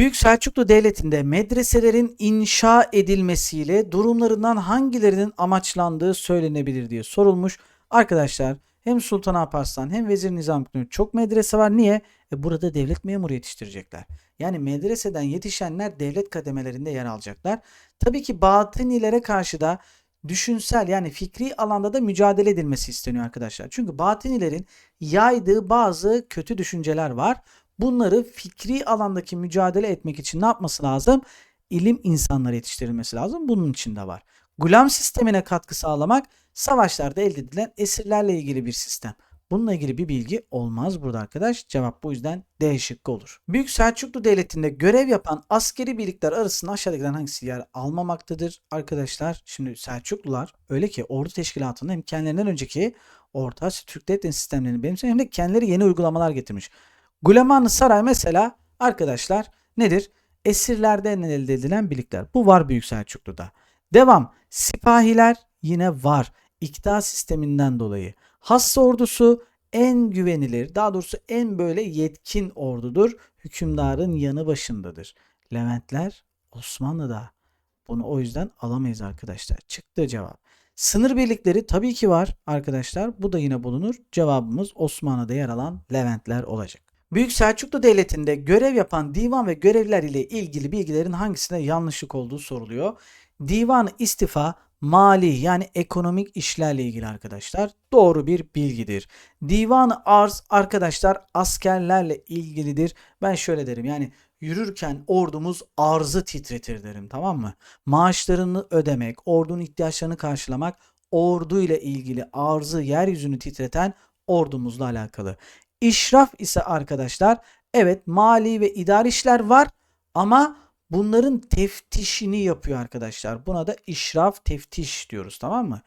Büyük Selçuklu Devleti'nde medreselerin inşa edilmesiyle durumlarından hangilerinin amaçlandığı söylenebilir diye sorulmuş. Arkadaşlar hem Sultan Alparslan hem Vezir Nizamüddin çok medrese var. Niye? E burada devlet memuru yetiştirecekler. Yani medreseden yetişenler devlet kademelerinde yer alacaklar. Tabii ki batınilere karşı da düşünsel yani fikri alanda da mücadele edilmesi isteniyor arkadaşlar. Çünkü batınilerin yaydığı bazı kötü düşünceler var. Bunları fikri alandaki mücadele etmek için ne yapması lazım? İlim insanları yetiştirilmesi lazım. Bunun için de var. Gulam sistemine katkı sağlamak savaşlarda elde edilen esirlerle ilgili bir sistem. Bununla ilgili bir bilgi olmaz burada arkadaş. Cevap bu yüzden D şıkkı olur. Büyük Selçuklu Devleti'nde görev yapan askeri birlikler arasında aşağıdakilerden hangisi yer almamaktadır? Arkadaşlar şimdi Selçuklular öyle ki ordu teşkilatında hem kendilerinden önceki Orta Asya Türk devlet sistemlerini benimseyen hem de kendileri yeni uygulamalar getirmiş. Gulemanlı Saray mesela arkadaşlar nedir? Esirlerden elde edilen birlikler. Bu var Büyük Selçuklu'da. Devam. Sipahiler yine var. İktidar sisteminden dolayı. Hassa ordusu en güvenilir, daha doğrusu en böyle yetkin ordudur. Hükümdarın yanı başındadır. Leventler Osmanlı'da. Bunu o yüzden alamayız arkadaşlar. Çıktı cevap. Sınır birlikleri tabii ki var arkadaşlar. Bu da yine bulunur. Cevabımız Osmanlı'da yer alan Leventler olacak. Büyük Selçuklu Devleti'nde görev yapan divan ve görevler ile ilgili bilgilerin hangisine yanlışlık olduğu soruluyor. Divan istifa mali yani ekonomik işlerle ilgili arkadaşlar doğru bir bilgidir. Divan arz arkadaşlar askerlerle ilgilidir. Ben şöyle derim yani yürürken ordumuz arzı titretir derim tamam mı? Maaşlarını ödemek, ordunun ihtiyaçlarını karşılamak ordu ile ilgili arzı yeryüzünü titreten ordumuzla alakalı. İşraf ise arkadaşlar evet mali ve idari işler var ama bunların teftişini yapıyor arkadaşlar. Buna da işraf teftiş diyoruz tamam mı?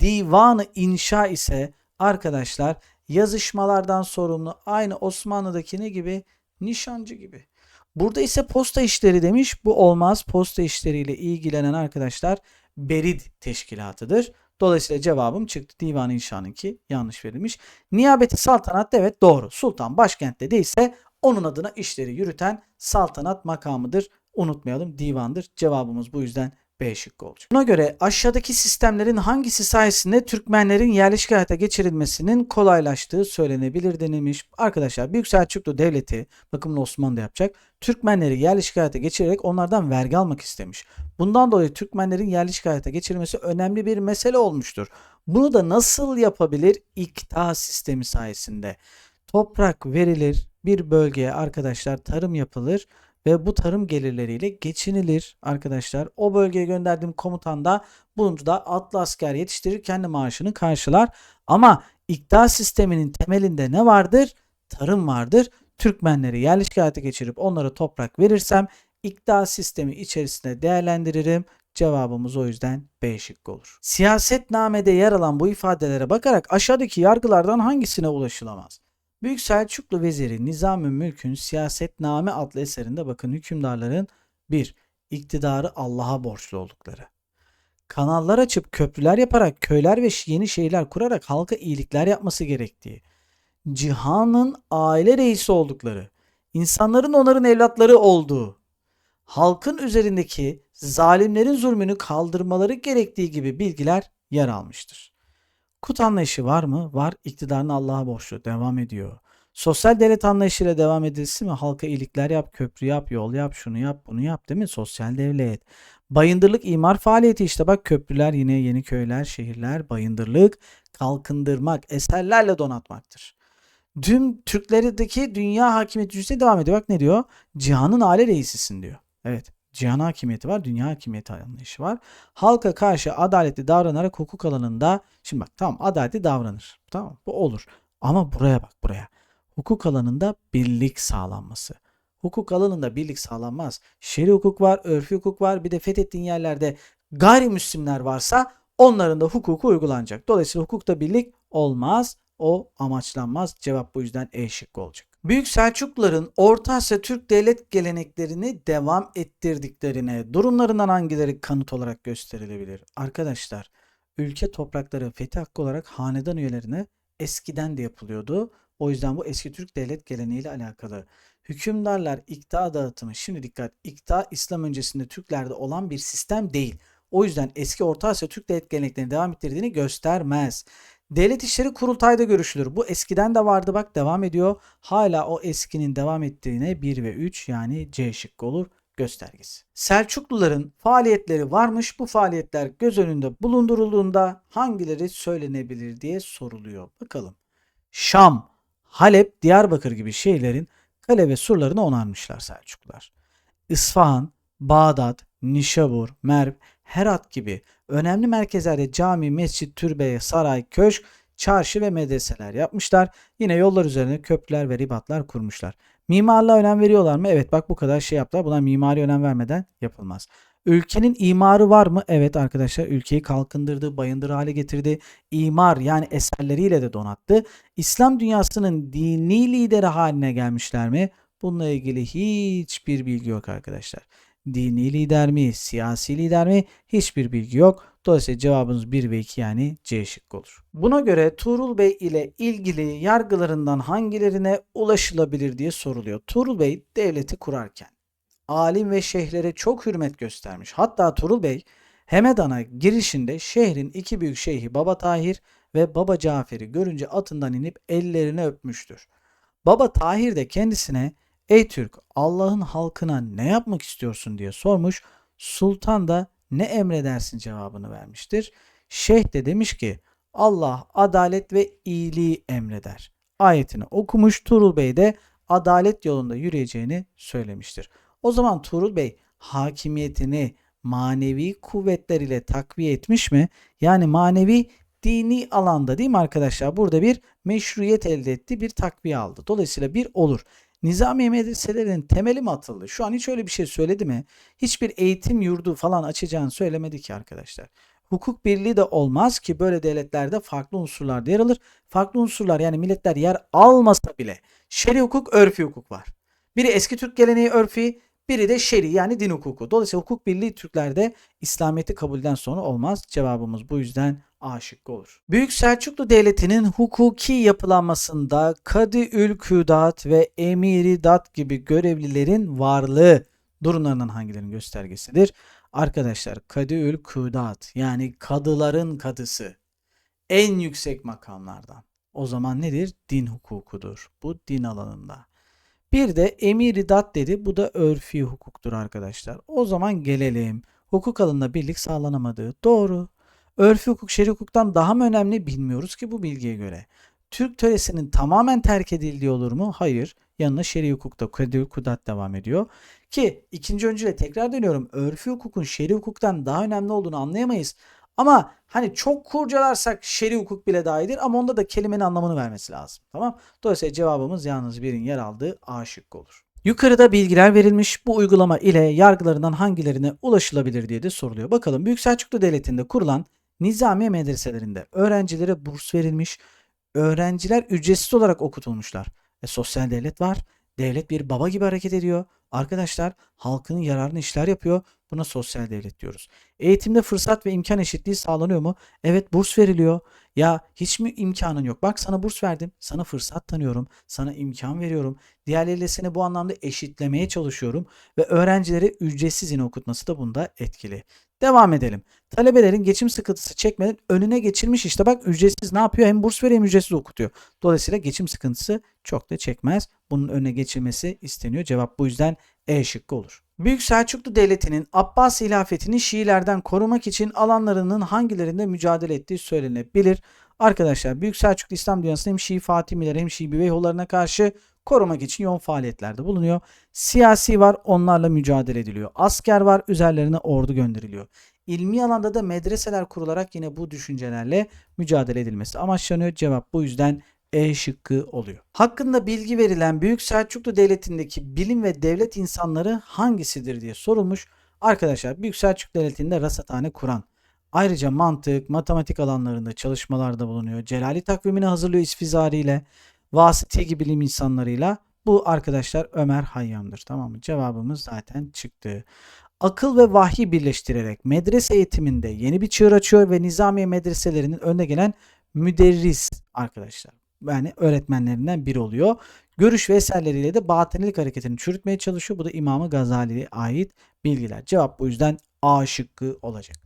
Divanı inşa ise arkadaşlar yazışmalardan sorumlu aynı Osmanlı'daki ne gibi? Nişancı gibi. Burada ise posta işleri demiş. Bu olmaz. Posta işleriyle ilgilenen arkadaşlar Berid teşkilatıdır. Dolayısıyla cevabım çıktı. Divan İnşa'nınki yanlış verilmiş. Niyabeti saltanat evet doğru. Sultan başkentte değilse onun adına işleri yürüten saltanat makamıdır. Unutmayalım divandır. Cevabımız bu yüzden B şıkkı olacak. Buna göre aşağıdaki sistemlerin hangisi sayesinde Türkmenlerin yerleşik hayata geçirilmesinin kolaylaştığı söylenebilir denilmiş. Arkadaşlar Büyük Selçuklu Devleti bakımını Osmanlı yapacak. Türkmenleri yerleşik hayata geçirerek onlardan vergi almak istemiş. Bundan dolayı Türkmenlerin yerleşik hayata geçirilmesi önemli bir mesele olmuştur. Bunu da nasıl yapabilir? İkta sistemi sayesinde. Toprak verilir bir bölgeye arkadaşlar tarım yapılır ve bu tarım gelirleriyle geçinilir arkadaşlar. O bölgeye gönderdiğim komutan da bunu da atlı asker yetiştirir kendi maaşını karşılar. Ama iktidar sisteminin temelinde ne vardır? Tarım vardır. Türkmenleri yerleşik hayata geçirip onlara toprak verirsem iktidar sistemi içerisinde değerlendiririm. Cevabımız o yüzden B şıkkı olur. Siyasetnamede yer alan bu ifadelere bakarak aşağıdaki yargılardan hangisine ulaşılamaz? Büyük Selçuklu Veziri Nizami Mülk'ün Siyasetname adlı eserinde bakın hükümdarların bir iktidarı Allah'a borçlu oldukları. Kanallar açıp köprüler yaparak köyler ve yeni şehirler kurarak halka iyilikler yapması gerektiği. Cihanın aile reisi oldukları. insanların onların evlatları olduğu. Halkın üzerindeki zalimlerin zulmünü kaldırmaları gerektiği gibi bilgiler yer almıştır. Kut anlayışı var mı? Var. İktidarını Allah'a borçlu. Devam ediyor. Sosyal devlet anlayışıyla devam edilsin mi? Halka iyilikler yap, köprü yap, yol yap, şunu yap, bunu yap değil mi? Sosyal devlet. Bayındırlık imar faaliyeti işte bak köprüler yine yeni köyler, şehirler, bayındırlık, kalkındırmak, eserlerle donatmaktır. Tüm Türklerdeki dünya hakimiyeti cüzde devam ediyor. Bak ne diyor? Cihanın aile reisisin diyor. Evet. Cihan hakimiyeti var, dünya hakimiyeti anlayışı var. Halka karşı adaletli davranarak hukuk alanında şimdi bak tamam adaletli davranır. Tamam bu olur. Ama buraya bak buraya. Hukuk alanında birlik sağlanması. Hukuk alanında birlik sağlanmaz. Şer'i hukuk var, örfi hukuk var. Bir de fethettiğin yerlerde gayrimüslimler varsa onların da hukuku uygulanacak. Dolayısıyla hukukta birlik olmaz. O amaçlanmaz. Cevap bu yüzden E şıkkı olacak. Büyük Selçukluların Orta Asya Türk devlet geleneklerini devam ettirdiklerine durumlarından hangileri kanıt olarak gösterilebilir? Arkadaşlar ülke toprakları fethi hakkı olarak hanedan üyelerine eskiden de yapılıyordu. O yüzden bu eski Türk devlet geleneğiyle alakalı. hükümdarlar ikta dağıtımı şimdi dikkat ikta İslam öncesinde Türklerde olan bir sistem değil. O yüzden eski Orta Asya Türk devlet geleneklerini devam ettirdiğini göstermez. Devlet işleri kurultayda görüşülür. Bu eskiden de vardı bak devam ediyor. Hala o eskinin devam ettiğine 1 ve 3 yani C şıkkı olur göstergesi. Selçukluların faaliyetleri varmış. Bu faaliyetler göz önünde bulundurulduğunda hangileri söylenebilir diye soruluyor. Bakalım. Şam, Halep, Diyarbakır gibi şehirlerin kale ve surlarını onarmışlar Selçuklular. İsfahan, Bağdat, Nişabur, Merv, Herat gibi önemli merkezlerde cami, mescit, türbe, saray, köşk, çarşı ve medreseler yapmışlar. Yine yollar üzerine köprüler ve ribatlar kurmuşlar. Mimarlığa önem veriyorlar mı? Evet bak bu kadar şey yaptılar. Buna mimari önem vermeden yapılmaz. Ülkenin imarı var mı? Evet arkadaşlar ülkeyi kalkındırdı, bayındır hale getirdi. İmar yani eserleriyle de donattı. İslam dünyasının dini lideri haline gelmişler mi? Bununla ilgili hiçbir bilgi yok arkadaşlar. Dini lider mi, siyasi lider mi? Hiçbir bilgi yok. Dolayısıyla cevabımız 1 ve 2 yani C şıkkı olur. Buna göre Tuğrul Bey ile ilgili yargılarından hangilerine ulaşılabilir diye soruluyor. Tuğrul Bey devleti kurarken alim ve şeyhlere çok hürmet göstermiş. Hatta Tuğrul Bey Hemedan'a girişinde şehrin iki büyük şeyhi Baba Tahir ve Baba Cafer'i görünce atından inip ellerini öpmüştür. Baba Tahir de kendisine Ey Türk Allah'ın halkına ne yapmak istiyorsun diye sormuş. Sultan da ne emredersin cevabını vermiştir. Şeyh de demiş ki Allah adalet ve iyiliği emreder. Ayetini okumuş Tuğrul Bey de adalet yolunda yürüyeceğini söylemiştir. O zaman Tuğrul Bey hakimiyetini manevi kuvvetler ile takviye etmiş mi? Yani manevi dini alanda değil mi arkadaşlar? Burada bir meşruiyet elde etti, bir takviye aldı. Dolayısıyla bir olur. Nizami medreselerinin temeli mi atıldı? Şu an hiç öyle bir şey söyledi mi? Hiçbir eğitim yurdu falan açacağını söylemedi ki arkadaşlar. Hukuk birliği de olmaz ki böyle devletlerde farklı unsurlar yer alır. Farklı unsurlar yani milletler yer almasa bile şer'i hukuk, örfi hukuk var. Biri eski Türk geleneği örfi, biri de şer'i yani din hukuku. Dolayısıyla hukuk birliği Türklerde İslamiyet'i kabulden sonra olmaz. Cevabımız bu yüzden A şıkkı olur. Büyük Selçuklu Devleti'nin hukuki yapılanmasında Kadı-ül Küdat ve Emiri Dat gibi görevlilerin varlığı durumlarından hangilerinin göstergesidir? Arkadaşlar Kadı-ül Küdat yani kadıların kadısı en yüksek makamlardan. O zaman nedir? Din hukukudur. Bu din alanında. Bir de emiri dat dedi. Bu da örfi hukuktur arkadaşlar. O zaman gelelim. Hukuk alanında birlik sağlanamadığı. Doğru. Örfi hukuk şer'i hukuktan daha mı önemli bilmiyoruz ki bu bilgiye göre. Türk töresinin tamamen terk edildiği olur mu? Hayır. Yanına şer'i hukukta kudat devam ediyor. Ki ikinci öncüle tekrar dönüyorum. Örfi hukukun şer'i hukuktan daha önemli olduğunu anlayamayız. Ama hani çok kurcalarsak şer'i hukuk bile dahidir ama onda da kelimenin anlamını vermesi lazım. Tamam? Dolayısıyla cevabımız yalnız birin yer aldığı A şıkkı olur. Yukarıda bilgiler verilmiş. Bu uygulama ile yargılarından hangilerine ulaşılabilir diye de soruluyor. Bakalım Büyük Selçuklu Devleti'nde kurulan nizami medreselerinde öğrencilere burs verilmiş. Öğrenciler ücretsiz olarak okutulmuşlar. E, sosyal devlet var. Devlet bir baba gibi hareket ediyor. Arkadaşlar halkının yararına işler yapıyor. Buna sosyal devlet diyoruz. Eğitimde fırsat ve imkan eşitliği sağlanıyor mu? Evet burs veriliyor. Ya hiç mi imkanın yok? Bak sana burs verdim. Sana fırsat tanıyorum. Sana imkan veriyorum. Diğerleriyle seni bu anlamda eşitlemeye çalışıyorum. Ve öğrencileri ücretsiz yine okutması da bunda etkili. Devam edelim. Talebelerin geçim sıkıntısı çekmeden önüne geçilmiş işte bak ücretsiz ne yapıyor? Hem burs veriyor hem ücretsiz okutuyor. Dolayısıyla geçim sıkıntısı çok da çekmez. Bunun önüne geçilmesi isteniyor. Cevap bu yüzden E şıkkı olur. Büyük Selçuklu Devleti'nin Abbas hilafetini Şiilerden korumak için alanlarının hangilerinde mücadele ettiği söylenebilir. Arkadaşlar Büyük Selçuklu İslam dünyasında hem Şii Fatimiler hem Şii Büveyhoğullarına karşı korumak için yoğun faaliyetlerde bulunuyor. Siyasi var onlarla mücadele ediliyor. Asker var üzerlerine ordu gönderiliyor. İlmi alanda da medreseler kurularak yine bu düşüncelerle mücadele edilmesi amaçlanıyor. Cevap bu yüzden E şıkkı oluyor. Hakkında bilgi verilen Büyük Selçuklu Devleti'ndeki bilim ve devlet insanları hangisidir diye sorulmuş. Arkadaşlar Büyük Selçuklu Devleti'nde rasathane kuran, ayrıca mantık, matematik alanlarında çalışmalarda bulunuyor. Celali takvimini hazırlıyor İsfizari ile vasıti gibi bilim insanlarıyla bu arkadaşlar Ömer Hayyam'dır. Tamam mı? Cevabımız zaten çıktı. Akıl ve vahyi birleştirerek medrese eğitiminde yeni bir çığır açıyor ve nizamiye medreselerinin önüne gelen müderris arkadaşlar. Yani öğretmenlerinden biri oluyor. görüş ve eserleriyle de batınilik hareketini çürütmeye çalışıyor. Bu da İmam-ı Gazali'ye ait bilgiler. Cevap bu yüzden A şıkkı olacak.